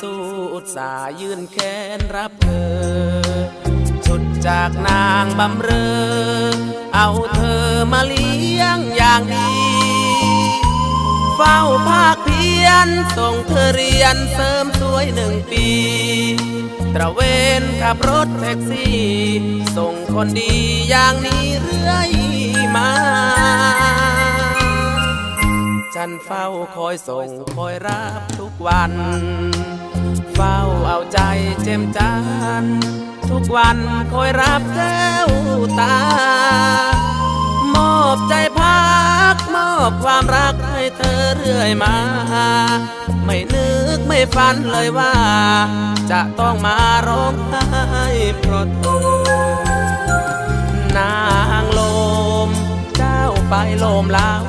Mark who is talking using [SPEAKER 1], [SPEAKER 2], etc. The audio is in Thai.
[SPEAKER 1] สู้อุตสายื่นแขนรับเธอ ชุดจากนางบำเรอ เอาเธอมาเลี้ยงอย่างดี เฝ้าภาคเพียน ส่งเธอเรียนเสริมสวยหนึ่งปี ตระเวนขับรถแท็กซี่ ส่งคนดีอย่างนี้เรื่อยมาฉันเฝ้าคอยส่งคอยรับทุกวัน จมจาน ทุกวันคอยรับแก้วตามอบใจพัก มอบความรักให้เธอเรื่อยมา ไม่นึกไม่ฝันเลยว่า จะต้องมาร้องไห้เพราะเธอนางลม เจ้าไปลมแล้ว